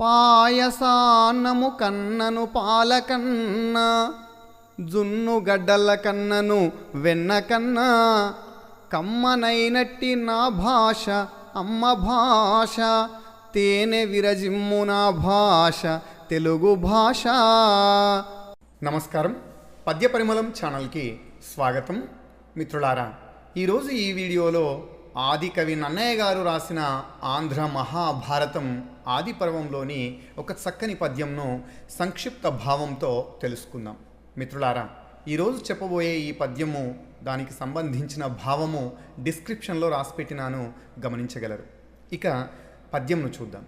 పాయసాన్నము కన్నను పాలకన్న జున్ను గడ్డల కన్నను వెన్నకన్నా కమ్మనైనట్టి నా భాష అమ్మ భాష తేనె విరజిమ్ము నా భాష తెలుగు భాష. నమస్కారం. పద్య పరిమళం ఛానల్కి స్వాగతం. మిత్రులారా ఈరోజు ఈ వీడియోలో ఆది కవి నన్నయ్య గారు రాసిన ఆంధ్ర మహాభారతం ఆది పర్వంలోని ఒక చక్కని పద్యంను సంక్షిప్త భావంతో తెలుసుకుందాం. మిత్రులారా ఈరోజు చెప్పబోయే ఈ పద్యము దానికి సంబంధించిన భావము డిస్క్రిప్షన్లో రాసిపెట్టినాను గమనించగలరు. ఇక పద్యంను చూద్దాం.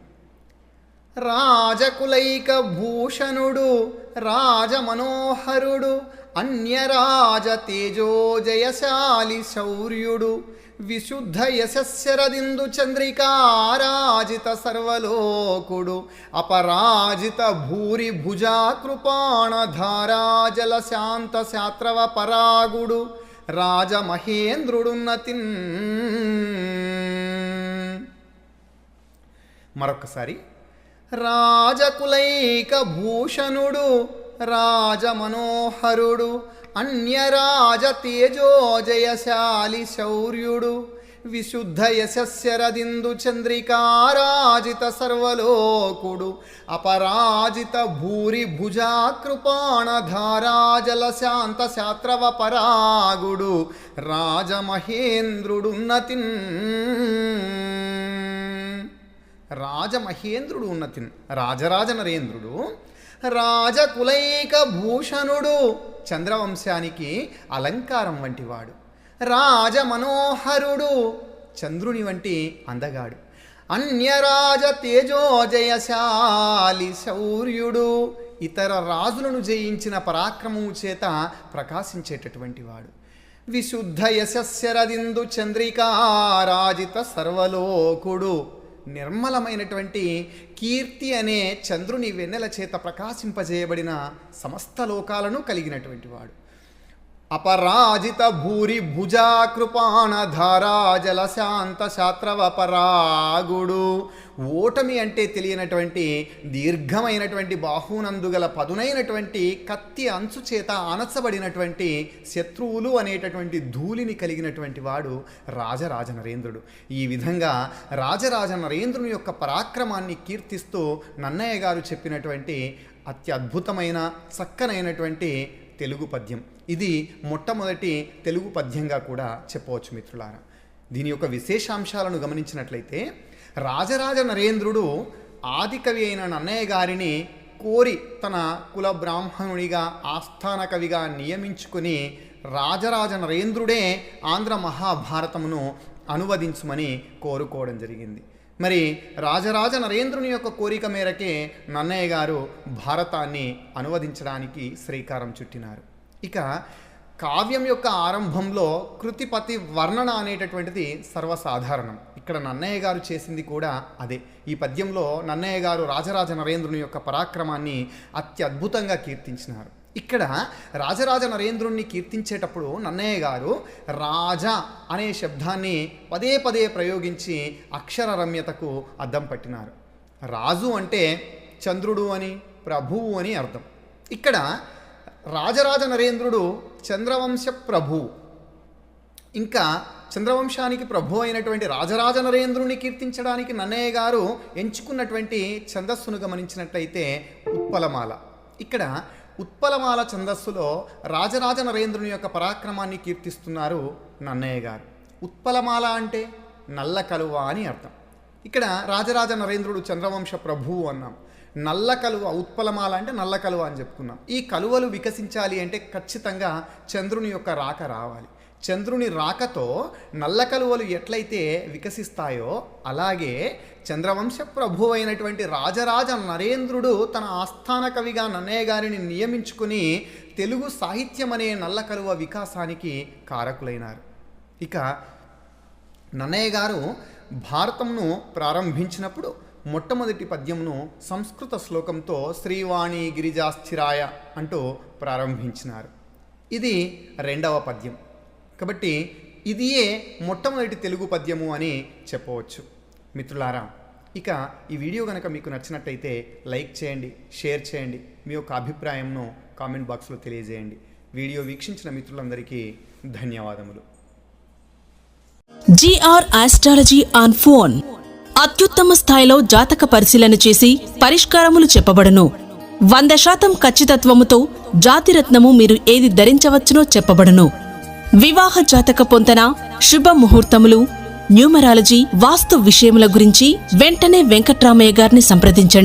రాజకులైక భూషణుడు రాజమనోహరుడు అన్యరాజ తేజోజయశాలి శౌర్యుడు విశుద్ధ యశస్యరదిందు చంద్రికారాజిత సర్వలోకుడు అపరాజిత భూరి భుజా కృపాణ శాంత శాత్రవ పరాగుడు రాజమహేంద్రుడున్నతిన్ మరొకసారి రాజకులైక భూషణుడు రాజమనోహరుడు అన్యరాజ తేజోజయశాలి శౌర్యుడు విశుద్ధ యశస్యరదిందు చంద్రికారాజిత సర్వలోకుడు అపరాజిత భూరి భుజా శాంత శాత్రవ పరాగుడు రాజమహేంద్రుడున్నతిన్. రాజమహేంద్రుడు ఉన్నతిన్ రాజరాజ నరేంద్రుడు రాజకులైక భూషణుడు చంద్రవంశానికి అలంకారం వంటివాడు. రాజమనోహరుడు. చంద్రుని వంటి అందగాడు. అన్యరాజ తేజోజయశాలి శౌర్యుడు. ఇతర రాజులను జయించిన పరాక్రమము చేత ప్రకాశించేటటువంటి వాడు విశుద్ధ యశస్యరదిందు చంద్రికారాజిత సర్వలోకుడు. నిర్మలమైనటువంటి కీర్తి అనే చంద్రుని వెన్నెల చేత ప్రకాశింపజేయబడిన సమస్త లోకాలను కలిగినటువంటి వాడు. అపరాజిత భూరి భుజా కృపాణ ధారా జలశాంత శాత్రవ ఓటమి అంటే తెలియనటువంటి దీర్ఘమైనటువంటి బాహునందుగల పదునైనటువంటి కత్తి అంచు చేత అనచబడినటువంటి శత్రువులు అనేటటువంటి ధూళిని కలిగినటువంటి వాడు రాజరాజ నరేంద్రుడు. ఈ విధంగా రాజరాజ నరేంద్రుని యొక్క పరాక్రమాన్ని కీర్తిస్తూ నన్నయ్య గారు చెప్పినటువంటి అత్యద్భుతమైన చక్కనైనటువంటి తెలుగు పద్యం. ఇది మొట్టమొదటి తెలుగు పద్యంగా కూడా చెప్పవచ్చు మిత్రులారా. దీని యొక్క విశేషాంశాలను గమనించినట్లయితే రాజరాజ నరేంద్రుడు ఆదికవి అయిన నన్నయ్య గారిని కోరి తన కుల బ్రాహ్మణునిగా ఆస్థాన కవిగా నియమించుకుని రాజరాజ నరేంద్రుడే ఆంధ్ర మహాభారతమును అనువదించమని కోరుకోవడం జరిగింది. మరి రాజరాజ నరేంద్రుని యొక్క కోరిక మేరకే నన్నయ్య గారు భారతాన్ని అనువదించడానికి శ్రీకారం చుట్టినారు. ఇక కావ్యం యొక్క ఆరంభంలో కృతిపతి వర్ణన అనేటటువంటిది సర్వసాధారణం. ఇక్కడ నన్నయ్య గారు చేసింది కూడా అదే. ఈ పద్యంలో నన్నయ్య గారు రాజరాజ నరేంద్రుని యొక్క పరాక్రమాన్ని అత్యద్భుతంగా కీర్తించినారు. ఇక్కడ రాజరాజ నరేంద్రుణ్ణి కీర్తించేటప్పుడు నన్నయ్య గారు రాజా అనే శబ్దాన్ని పదే పదే ప్రయోగించి అక్షర రమ్యతకు అద్దం పట్టినారు. రాజు అంటే చంద్రుడు అని ప్రభువు అని అర్థం. ఇక్కడ రాజరాజ నరేంద్రుడు చంద్రవంశ ప్రభువు ఇంకా చంద్రవంశానికి ప్రభు అయినటువంటి రాజరాజ నరేంద్రుని కీర్తించడానికి నన్నయ్య గారు ఎంచుకున్నటువంటి ఛందస్సును గమనించినట్లయితే ఉత్పలమాల ఇక్కడ ఉత్పలమాల ఛందస్సులో రాజరాజ నరేంద్రుని యొక్క పరాక్రమాన్ని కీర్తిస్తున్నారు నన్నయ్య గారు. ఉత్పలమాల అంటే నల్ల కలువ అని అర్థం. ఇక్కడ రాజరాజ నరేంద్రుడు చంద్రవంశ ప్రభువు అన్నాం. నల్ల కలువ ఉత్పలమాల అంటే నల్ల కలువ అని చెప్పుకున్నాం. ఈ కలువలు వికసించాలి అంటే ఖచ్చితంగా చంద్రుని యొక్క రాక రావాలి. చంద్రుని రాకతో నల్ల కలువలు ఎట్లయితే వికసిస్తాయో అలాగే చంద్రవంశ ప్రభు అయినటువంటి రాజరాజ నరేంద్రుడు తన ఆస్థాన కవిగా నన్నయ్య గారిని నియమించుకుని తెలుగు సాహిత్యం అనే నల్ల కలువ వికాసానికి కారకులైనారు. ఇక నన్నయ్య గారు భారతంను ప్రారంభించినప్పుడు మొట్టమొదటి పద్యంను సంస్కృత శ్లోకంతో శ్రీవాణి గిరిజాస్థిరాయ అంటూ ప్రారంభించినారు. ఇది రెండవ పద్యం. కాబట్టి ఇదియే మొట్టమొదటి తెలుగు పద్యము అని చెప్పవచ్చు. మిత్రులారా ఇక ఈ వీడియో కనుక మీకు నచ్చినట్టయితే లైక్ చేయండి షేర్ చేయండి మీ యొక్క అభిప్రాయంను కామెంట్ బాక్స్లో తెలియజేయండి. వీడియో వీక్షించిన మిత్రులందరికీ ధన్యవాదములు. GR astrology on phone. అత్యుత్తమ స్థాయిలో జాతక పరిశీలన చేసి పరిష్కారములు చెప్పబడను. వంద శాతం ఖచ్చితత్వముతో జాతిరత్నము మీరు ఏది ధరించవచ్చునో చెప్పబడను. వివాహ జాతక పొంతన శుభ ముహూర్తములు న్యూమరాలజీ వాస్తు విషయముల గురించి వెంటనే వెంకట్రామయ్య గారిని సంప్రదించండి.